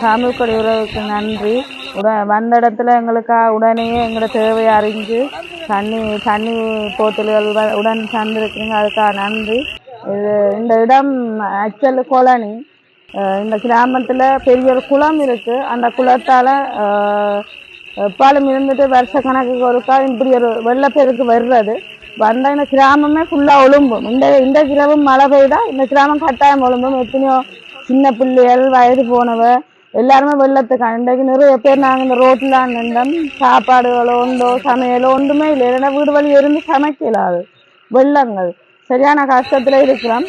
தமிழ் கொடி உறவுக்கு நன்றி. உட வந்த இடத்துல எங்களுக்காக உடனே எங்களோட தேவையை அறிஞ்சு தண்ணி தண்ணி போத்தல்கள் வ- உடன் தந்திருக்கிறீங்க. அதுக்காக நன்றி. இது இந்த இடம் ஆக்சுவல் கோலனி இந்த கிராமத்தில் பெரிய ஒரு குளம் இருக்குது அந்த குளத்தால் எப்பாலும் இருந்துட்டு வருஷ கணக்குக்கு ஒருக்கா இப்படி ஒரு வெள்ளப்பெருக்கு வர்றது. வந்தால் இந்த கிராமமே ஃபுல்லாக ஒழும்பும். இந்த இந்த கிராமம் மழை பெய்தா இந்த கிராமம் கட்டாயம் ஒழும்பும். எத்தனையோ சின்ன பிள்ளைகள் வயது போனவ எல்லாருமே வெள்ளத்துக்கு இன்றைக்கு நிறைய பேர் நாங்கள் இந்த ரோட்டில் நின்றோம் சாப்பாடுகளோ உண்டோ சமையலோ ஒன்றுமே இல்லை இல்லைன்னா வீடு வழி இருந்து சமைக்கலாது வெள்ளங்கள் சரியான கஷ்டத்தில் இருக்கிறோம்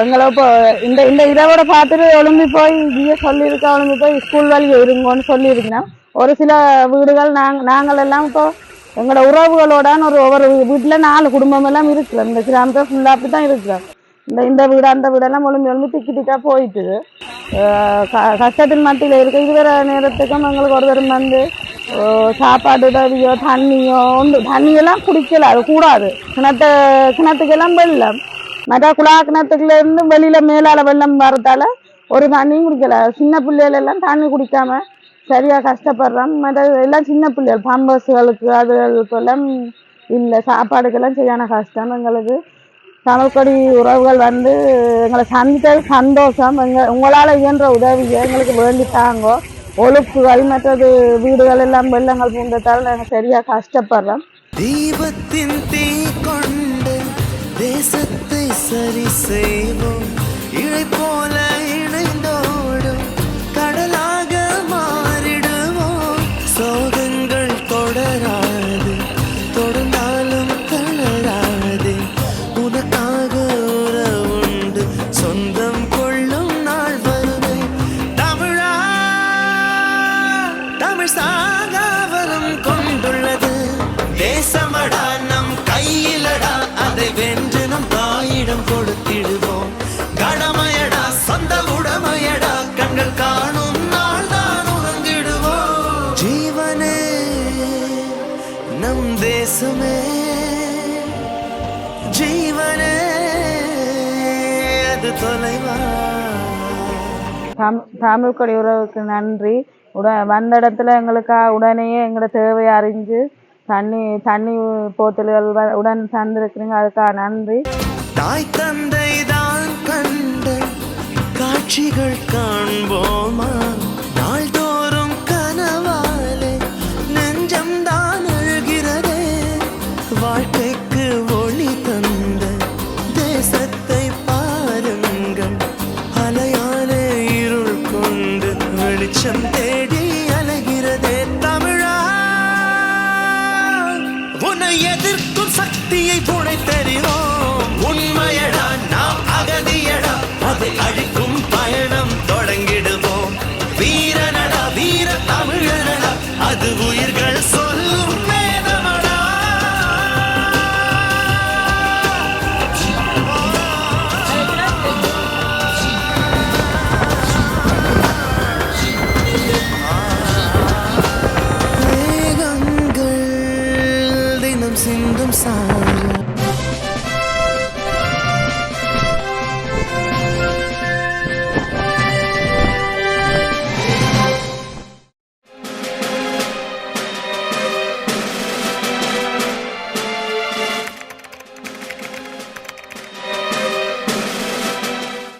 எங்களை இப்போ இந்த இந்த இரவோட பார்த்துட்டு ஒழும்பி போய் இங்கேயே சொல்லியிருக்கா ஒழும்பி போய் ஸ்கூல் வழியை இருங்கன்னு சொல்லியிருக்கிறோம் ஒரு சில வீடுகள் நாங்கள் நாங்கள் எல்லாம் இப்போ எங்களோட உறவுகளோடான ஒரு ஒவ்வொரு வீட்டில் நாலு குடும்பம் எல்லாம் இருக்கிறோம் இந்த கிராமத்தை ஃபுல்லாக அப்படி தான் இருக்கிறோம் இந்த இந்த வீடு அந்த வீடெல்லாம் ஒழுங்கி ஒழுங்கு திக்கி திக்கா போயிட்டுது கஷ்டத்தின் மத்தியில் இருக்க. இதுவரை நேரத்துக்கும் எங்களுக்கு ஒருத்தர் வந்து சாப்பாடு உதவியோ தண்ணியோ உண்டு தண்ணியெல்லாம் குடிக்கல. அது கூடாது. கிணத்து கிணத்துக்கெல்லாம் வெள்ளம். மற்ற குழா கிணத்துக்குலேருந்து வெளியில் மேலால் வெள்ளம் வரதால ஒரு தண்ணியும் குடிக்கல. சின்ன பிள்ளைகள் எல்லாம் தண்ணி குடிக்காம சரியாக கஷ்டப்படுறோம் மற்ற எல்லாம் சின்ன பிள்ளைகள் பாம்பர்ஸுகளுக்கு அதுகளுக்கெல்லாம் இல்லை. சாப்பாடுக்கெல்லாம் சரியான கஷ்டம் எங்களுக்கு. தமிழ்கொடி உறவுகள் வந்து எங்களை சந்தித்தது சந்தோஷம். எங்கள் உங்களால் இயன்ற உதவியை எங்களுக்கு வேண்டி ஒழுப்புகள் மற்றது வீடுகள் எல்லாம் வெள்ளங்கள் பூந்ததால் நாங்கள் சரியாக கஷ்டப்படுறோம். தீபத்தின் தீ கொண்டு தேசத்தை சரி செய்வோம். இழை போல தேசமடா நம் கையிலடா அதை வென்று நம் தாயிடம் கொடுத்திடுவோம். கடமையடா சொந்த உடமையடா கண்கள் காணும் நாள் தான் உணர்ந்திடுவோம். ஜீவனே நம் தேசமே ஜீவனே அது தொலைவா? தம் தமிழ்கொடி உறவுக்கு நன்றி. உட வந்த இடத்துல எங்களுக்கு உடனே எங்களோட தேவையை அறிஞ்சு தண்ணி தண்ணி போத்தல்கள் உடன் தந்திருக்கிறீங்க. அதுக்காக நன்றி. தாய் தந்தை தான் கண்ட காட்சிகள் காண்போமா? நாள்தோறும் கனவாலே நெஞ்சம் தான் அழுகிறதே வாழ்க்கைக்கு ஒளி தந்த தேசத்தை பாருங்கள். அலையாலே இருள் கொண்டு வெளிச்சம் தேடி எதிர்க்கும் சக்தியை புனை சிந்தும் சாரம்.